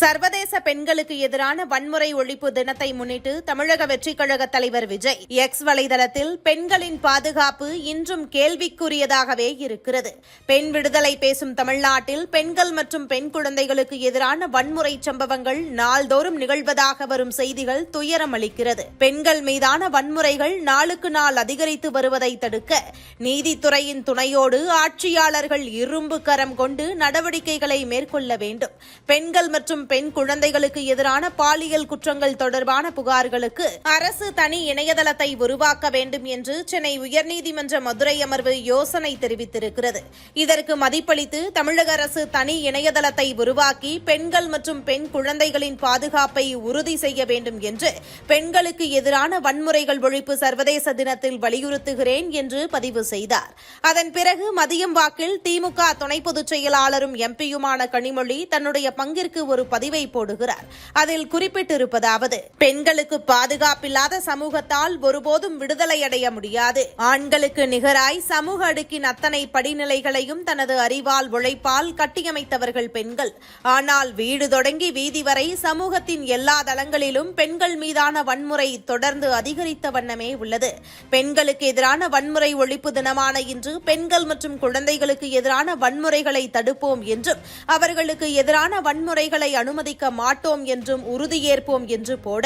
சர்வதேச பெண்களுக்கு எதிரான வன்முறை ஒழிப்பு தினத்தை முன்னிட்டு தமிழக வெற்றிக் கழக தலைவர் விஜய். எக்ஸ் வலைதளத்தில் பெண்களின் பாதுகாப்பு இன்றும் கேள்விக்குரியதாகவே இருக்கிறது. பெண் விடுதலை பேசும் தமிழ்நாட்டில் பெண்கள் மற்றும் பெண் குழந்தைகளுக்கு எதிரான வன்முறை சம்பவங்கள் நாள்தோறும் நிகழ்வதாக வரும் செய்திகள் துயரம் அளிக்கிறது. பெண்கள் மீதான வன்முறைகள் நாளுக்கு நாள் அதிகரித்து வருவதை தடுக்க நீதித்துறையின் துணையோடு ஆட்சியாளர்கள் இரும்பு கரம் கொண்டு நடவடிக்கைகளை மேற்கொள்ள வேண்டும். பெண்கள் மற்றும் பெண் குழந்தைகளுக்கு எதிரான பாலியல் குற்றங்கள் தொடர்பான புகார்களுக்கு அரசு தனி இணையதளத்தை உருவாக்க வேண்டும் என்று சென்னை உயர்நீதிமன்ற மதுரை அமர்வு யோசனை தெரிவித்திருக்கிறது. இதற்கு மதிப்பளித்து தமிழக அரசு தனி இணையதளத்தை உருவாக்கி பெண்கள் மற்றும் பெண் குழந்தைகளின் பாதுகாப்பை உறுதி செய்ய வேண்டும் என்று பெண்களுக்கு எதிரான வன்முறைகள் ஒழிப்பு சர்வதேச தினத்தில் வலியுறுத்துகிறேன் என்று பதிவு செய்தார். அதன் பிறகு மதியம் வாக்கில் திமுக துணை பொதுச் செயலாளரும் எம்பியுமான கனிமொழி தன்னுடைய பங்கிற்கு ஒரு பதிவை போடுகிறார். அதில் குறிப்பிட்டிருப்பதாவது பெண்களுக்கு பாதுகாப்பில்லாத சமூகத்தால் ஒருபோதும் விடுதலை அடைய முடியாது. ஆண்களுக்கு நிகராய் சமூக அடுக்கின் அத்தனை படிநிலைகளையும் தனது அறிவால் உழைப்பால் கட்டியமைத்தவர்கள் பெண்கள். ஆனால் வீடு தொடங்கி வீதி வரை சமூகத்தின் எல்லா தளங்களிலும் பெண்கள் மீதான வன்முறை தொடர்ந்து அதிகரித்த வண்ணமே உள்ளது. பெண்களுக்கு எதிரான வன்முறை ஒழிப்பு தினமான இன்று பெண்கள் மற்றும் குழந்தைகளுக்கு எதிரான வன்முறைகளை தடுப்போம் என்றும் அவர்களுக்கு எதிரான வன்முறைகளை அனுமதிக்க மாட்டோம் என்றும் உறுதியேற்போம் என்று போட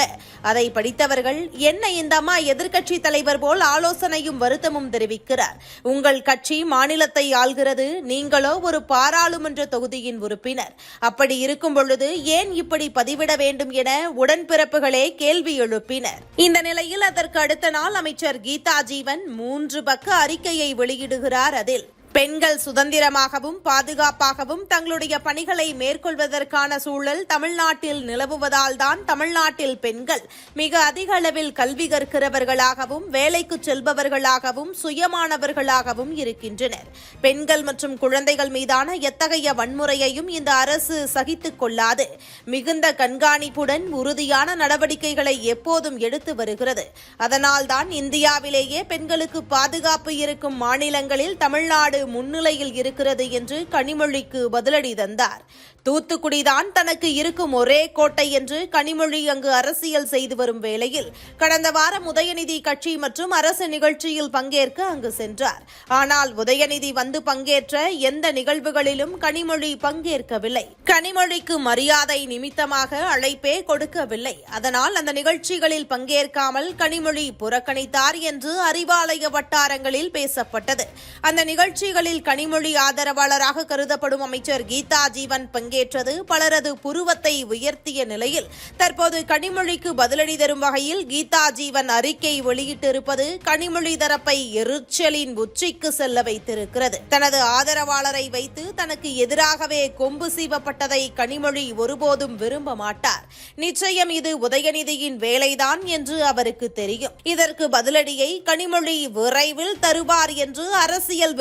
அதை படித்தவர்கள் என்ன இந்த அம்மா எதிர்க்கட்சி தலைவர் போல் ஆலோசனையும் வருத்தமும் தெரிவிக்கிறார். உங்கள் கட்சி மாநிலத்தை ஆள்கிறது. நீங்களோ ஒரு பாராளுமன்ற தொகுதியின் உறுப்பினர். அப்படி இருக்கும் பொழுது ஏன் இப்படி பதிவிட வேண்டும் என உடன்பிறப்புகளே கேள்வி எழுப்பினர். இந்த நிலையில் அதற்கு அடுத்த நாள் அமைச்சர் கீதா ஜீவன் மூன்று பக்க அறிக்கையை வெளியிடுகிறார் அதில். பெண்கள் சுதந்திரமாகவும் பாதுகாப்பாகவும் தங்களுடைய பணிகளை மேற்கொள்வதற்கான சூழல் தமிழ்நாட்டில் நிலவுவதால் தான் தமிழ்நாட்டில் பெண்கள் மிக அதிக அளவில் கல்வி கற்கிறவர்களாகவும் வேலைக்கு செல்பவர்களாகவும் சுயமானவர்களாகவும் இருக்கின்றனர். பெண்கள் மற்றும் குழந்தைகள் மீதான எத்தகைய வன்முறையையும் இந்த அரசு சகித்துக் கொள்ளாது. மிகுந்த கண்காணிப்புடன் உறுதியான நடவடிக்கைகளை எப்போதும் எடுத்து வருகிறது. அதனால்தான் இந்தியாவிலேயே பெண்களுக்கு பாதுகாப்பு இருக்கும் மாநிலங்களில் தமிழ்நாடு முன்னிலையில் இருக்கிறது என்று கனிமொழிக்கு பதிலடி தந்தார். தூத்துக்குடிதான் தனக்கு இருக்கும் ஒரே கோட்டை என்று கனிமொழி அங்கு அரசியல் செய்து வரும் வேளையில் கடந்த வாரம் உதயநிதி கட்சி மற்றும் அரசு நிகழ்ச்சியில் பங்கேற்க அங்கு சென்றார். ஆனால் உதயநிதி வந்து பங்கேற்ற எந்த நிகழ்வுகளிலும் கனிமொழி பங்கேற்கவில்லை. கனிமொழிக்கு மரியாதை நிமித்தமாக அழைப்பே கொடுக்கவில்லை. அதனால் அந்த நிகழ்ச்சிகளில் பங்கேற்காமல் கனிமொழி புறக்கணித்தார் என்று அறிவாலய வட்டாரங்களில் பேசப்பட்டது. அந்த நிகழ்ச்சி நிகழ்ச்சிகளில் கனிமொழி ஆதரவாளராக கருதப்படும் அமைச்சர் கீதா ஜீவன் பங்கேற்றது. பலரது புருவத்தை உயர்த்திய நிலையில் தற்போது கனிமொழிக்கு பதிலடி தரும் வகையில் கீதா ஜீவன் அறிக்கை வெளியிட்டிருப்பது கனிமொழி தரப்பை எரிச்சலின் உச்சிக்கு செல்ல வைத்திருக்கிறது. தனது ஆதரவாளரை வைத்து தனக்கு எதிராகவே கொம்பு சீவப்பட்டதை கனிமொழி ஒருபோதும் விரும்ப மாட்டார். நிச்சயம் இது உதயநிதியின் வேலைதான் என்று அவருக்கு தெரியும். இதற்கு பதிலடியை கனிமொழி விரைவில் தருவார் என்று அரசியல்